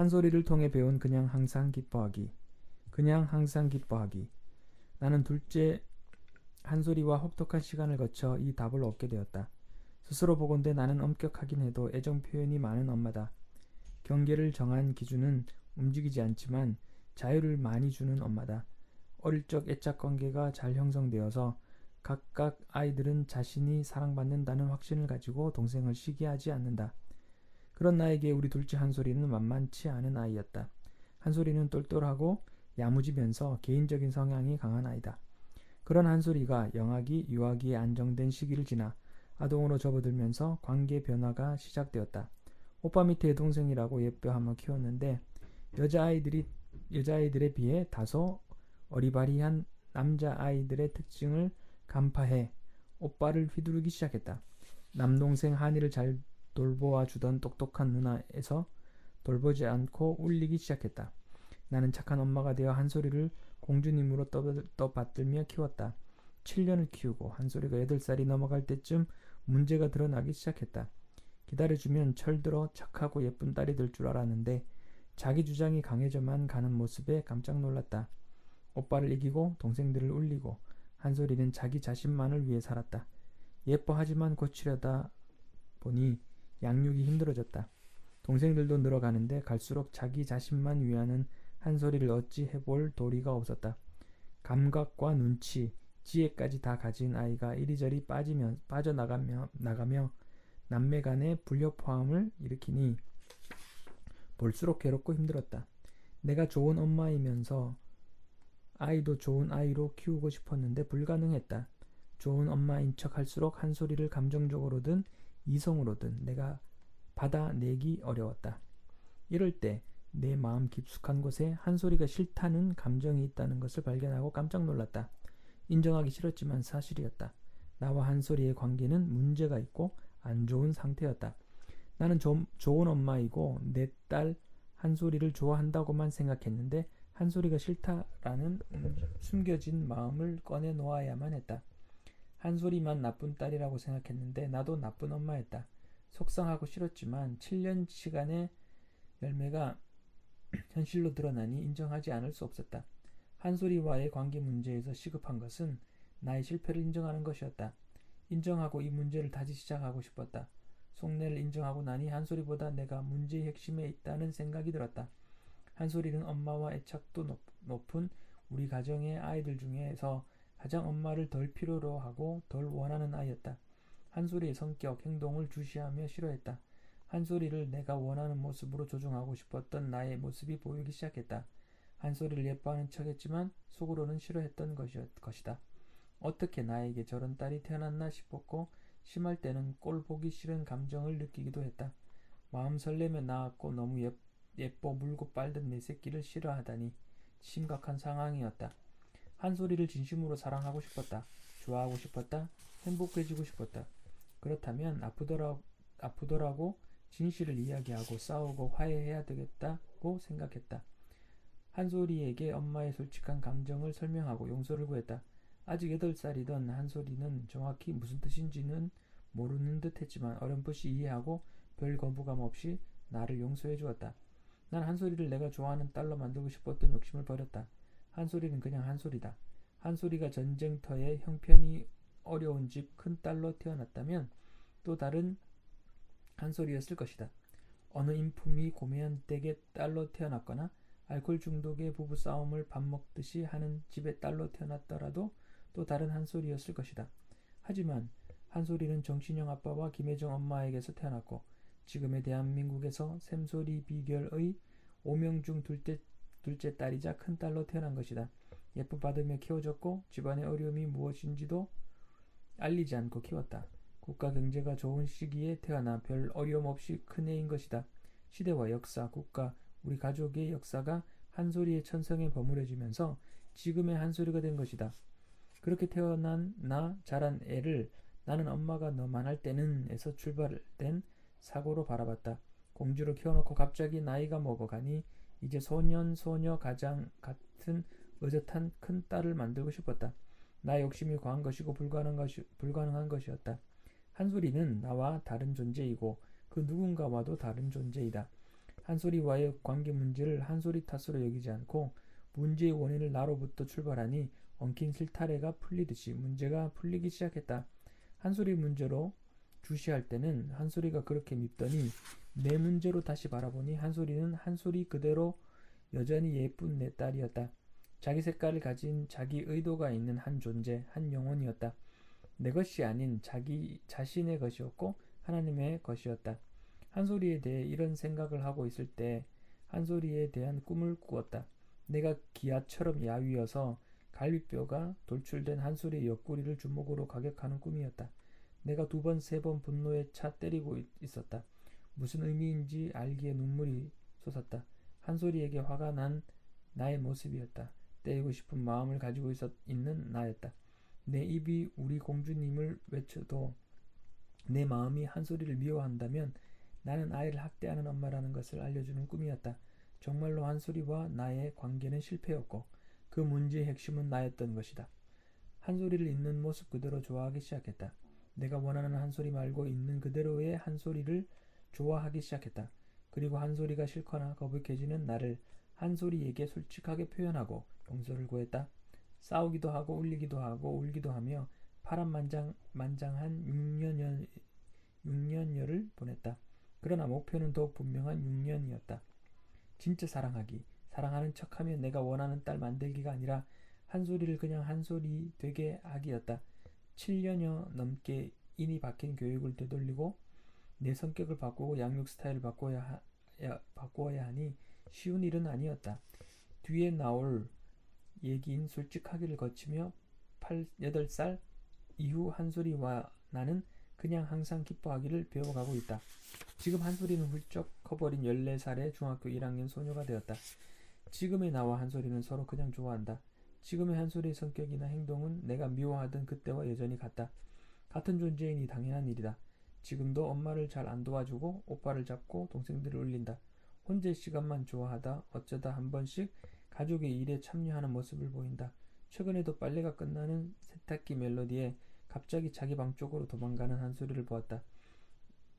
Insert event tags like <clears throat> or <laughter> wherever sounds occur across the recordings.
한 소리를 통해 배운 그냥 항상 기뻐하기. 그냥 항상 기뻐하기. 나는 둘째 한 소리와 혹독한 시간을 거쳐 이 답을 얻게 되었다. 스스로 보건대 나는 엄격하긴 해도 애정 표현이 많은 엄마다. 경계를 정한 기준은 움직이지 않지만 자유를 많이 주는 엄마다. 어릴 적 애착 관계가 잘 형성되어서 각각 아이들은 자신이 사랑받는다는 확신을 가지고 동생을 시기하지 않는다. 그런 나에게 우리 둘째 한소리는 만만치 않은 아이였다. 한소리는 똘똘하고 야무지면서 개인적인 성향이 강한 아이다. 그런 한소리가 영아기, 유아기에 안정된 시기를 지나 아동으로 접어들면서 관계 변화가 시작되었다. 오빠 밑에 여동생이라고 예뻐하며 키웠는데 여자아이들이 여자아이들에 비해 다소 어리바리한 남자아이들의 특징을 간파해 오빠를 휘두르기 시작했다. 남동생 한이를 잘 돌보아 주던 똑똑한 누나에서 돌보지 않고 울리기 시작했다. 나는 착한 엄마가 되어 한소리를 공주님으로 떠받들며 키웠다. 7년을 키우고 한소리가 8살이 넘어갈 때쯤 문제가 드러나기 시작했다. 기다려주면 철들어 착하고 예쁜 딸이 될 줄 알았는데 자기 주장이 강해져만 가는 모습에 깜짝 놀랐다. 오빠를 이기고 동생들을 울리고 한소리는 자기 자신만을 위해 살았다. 예뻐하지만 고치려다 보니 양육이 힘들어졌다. 동생들도 늘어가는데 갈수록 자기 자신만 위하는 한 소리를 어찌 해볼 도리가 없었다. 감각과 눈치, 지혜까지 다 가진 아이가 이리저리 빠지며 빠져나가며 나가며 남매 간의 불협화음을 일으키니 볼수록 괴롭고 힘들었다. 내가 좋은 엄마이면서 아이도 좋은 아이로 키우고 싶었는데 불가능했다. 좋은 엄마인 척 할수록 한 소리를 감정적으로든 이성으로든 내가 받아내기 어려웠다. 이럴 때 내 마음 깊숙한 곳에 한 소리가 싫다는 감정이 있다는 것을 발견하고 깜짝 놀랐다. 인정하기 싫었지만 사실이었다. 나와 한 소리의 관계는 문제가 있고 안 좋은 상태였다. 나는 좀 좋은 엄마이고 내 딸 한 소리를 좋아한다고만 생각했는데 한 소리가 싫다라는 숨겨진 마음을 꺼내 놓아야만 했다. 한 소리만 나쁜 딸이라고 생각했는데 나도 나쁜 엄마였다. 속상하고 싫었지만 7년 시간의 열매가 <clears throat> 현실로 드러나니 인정하지 않을 수 없었다. 한소리와의 관계 문제에서 시급한 것은 나의 실패를 인정하는 것이었다. 인정하고 이 문제를 다시 시작하고 싶었다. 속내를 인정하고 나니 한소리보다 내가 문제의 핵심에 있다는 생각이 들었다. 한소리는 엄마와 애착도 높은 우리 가정의 아이들 중에서 가장 엄마를 덜 필요로 하고 덜 원하는 아이였다. 한소리의 성격, 행동을 주시하며 싫어했다. 한소리를 내가 원하는 모습으로 조종하고 싶었던 나의 모습이 보이기 시작했다. 한소리를 예뻐하는 척했지만 속으로는 싫어했던 것이다. 어떻게 나에게 저런 딸이 태어났나 싶었고 심할 때는 꼴 보기 싫은 감정을 느끼기도 했다. 마음 설레며 나왔고 너무 예, 예뻐 물고 빨던 내 새끼를 싫어하다니 심각한 상황이었다. 한 소리를 진심으로 사랑하고 싶었다. 좋아하고 싶었다. 행복해지고 싶었다. 그렇다면 아프더라, 아프더라고 진실을 이야기하고 싸우고 화해해야 되겠다고 생각했다. 한소리에게 엄마의 솔직한 감정을 설명하고 용서를 구했다. 아직 8살이던 한소리는 정확히 무슨 뜻인지는 모르는 듯 했지만 어렴풋이 이해하고 별 거부감 없이 나를 용서해 주었다. 난 한소리를 내가 좋아하는 딸로 만들고 싶었던 욕심을 버렸다. 한 소리는 그냥 한 소리다. 한 소리가 전쟁터에 형편이 어려운 집 큰 딸로 태어났다면 또 다른 한 소리였을 것이다. 어느 인품이 고매한 댁의 딸로 태어났거나 알코올 중독의 부부 싸움을 밥 먹듯이 하는 집의 딸로 태어났더라도 또 다른 한 소리였을 것이다. 하지만 한 소리는 정신영 아빠와 김혜정 엄마에게서 태어났고 지금의 대한민국에서 샘소리 비결의 오명 중 둘째, 둘째 딸이자 큰 딸로 태어난 것이다. 예쁨 받으며 키워졌고 집안의 어려움이 무엇인지도 알리지 않고 키웠다. 국가 경제가 좋은 시기에 태어나 별 어려움 없이 큰 애인 것이다. 시대와 역사, 국가, 우리 가족의 역사가 한 소리의 천성에 버무려지면서 지금의 한 소리가 된 것이다. 그렇게 태어난 나 자란 애를 나는 엄마가 너만 할 때는 에서 출발된 사고로 바라봤다. 공주로 키워놓고 갑자기 나이가 먹어가니 이제 소년 소녀 가장 같은 의젓한 큰 딸을 만들고 싶었다. 나 욕심이 과한 것이고 불가능한, 것이, 불가능한 것이었다. 한소리는 나와 다른 존재이고 그 누군가와도 다른 존재이다. 한소리와의 관계 문제를 한소리 탓으로 여기지 않고 문제의 원인을 나로부터 출발하니 엉킨 실타래가 풀리듯이 문제가 풀리기 시작했다. 한소리 문제로 주시할 때는 한소리가 그렇게 밉더니 내 문제로 다시 바라보니 한소리는 한소리 그대로 여전히 예쁜 내 딸이었다. 자기 색깔을 가진 자기 의도가 있는 한 존재, 한 영혼이었다. 내 것이 아닌 자기 자신의 것이었고 하나님의 것이었다. 한소리에 대해 이런 생각을 하고 있을 때 한소리에 대한 꿈을 꾸었다. 내가 기아처럼 야위어서 갈비뼈가 돌출된 한소리의 옆구리를 주먹으로 가격하는 꿈이었다. 내가 두 번, 세 번 분노에 차 때리고 있었다. 무슨 의미인지 알기에 눈물이 솟았다. 한소리에게 화가 난 나의 모습이었다. 때리고 싶은 마음을 가지고 있었, 있는 나였다. 내 입이 우리 공주님을 외쳐도 내 마음이 한소리를 미워한다면 나는 아이를 학대하는 엄마라는 것을 알려주는 꿈이었다. 정말로 한소리와 나의 관계는 실패였고 그 문제의 핵심은 나였던 것이다. 한소리를 있는 모습 그대로 좋아하기 시작했다. 내가 원하는 한소리 말고 있는 그대로의 한소리를 좋아하기 시작했다. 그리고 한소리가 싫거나 거북해지는 나를 한소리에게 솔직하게 표현하고 용서를 구했다. 싸우기도 하고 울리기도 하고 울기도 하며 파란만장 만장한 6년여, 6년여를 보냈다. 그러나 목표는 더욱 분명한 6년이었다. 진짜 사랑하기, 사랑하는 척하며 내가 원하는 딸 만들기가 아니라 한 소리를 그냥 한 소리 되게 하기였다. 7년여 넘게 인이 박힌 교육을 되돌리고 내 성격을 바꾸고 양육 스타일을 바꿔야, 하, 야, 바꾸어야 하니 쉬운 일은 아니었다. 뒤에 나올 얘기인 솔직하기를 거치며 8, 8살 이후 한소리와 나는 그냥 항상 기뻐하기를 배워가고 있다. 지금 한소리는 훌쩍 커버린 14살의 중학교 1학년 소녀가 되었다. 지금의 나와 한소리는 서로 그냥 좋아한다. 지금의 한소리의 성격이나 행동은 내가 미워하던 그때와 여전히 같다. 같은 존재이니 당연한 일이다. 지금도 엄마를 잘 안 도와주고 오빠를 잡고 동생들을 울린다. 혼자 시간만 좋아하다 어쩌다 한 번씩 가족의 일에 참여하는 모습을 보인다. 최근에도 빨래가 끝나는 세탁기 멜로디에 갑자기 자기 방 쪽으로 도망가는 한소리를 보았다.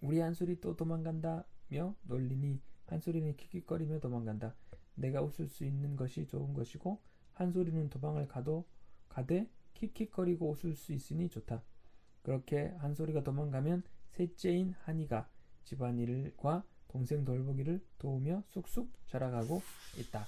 우리 한소리 또 도망간다며 놀리니 한소리는 킥킥거리며 도망간다. 내가 웃을 수 있는 것이 좋은 것이고 한소리는 도망을 가도 가되 킥킥거리고 웃을 수 있으니 좋다. 그렇게 한소리가 도망가면 셋째인 한이가 집안일과 동생 돌보기를 도우며 쑥쑥 자라가고 있다.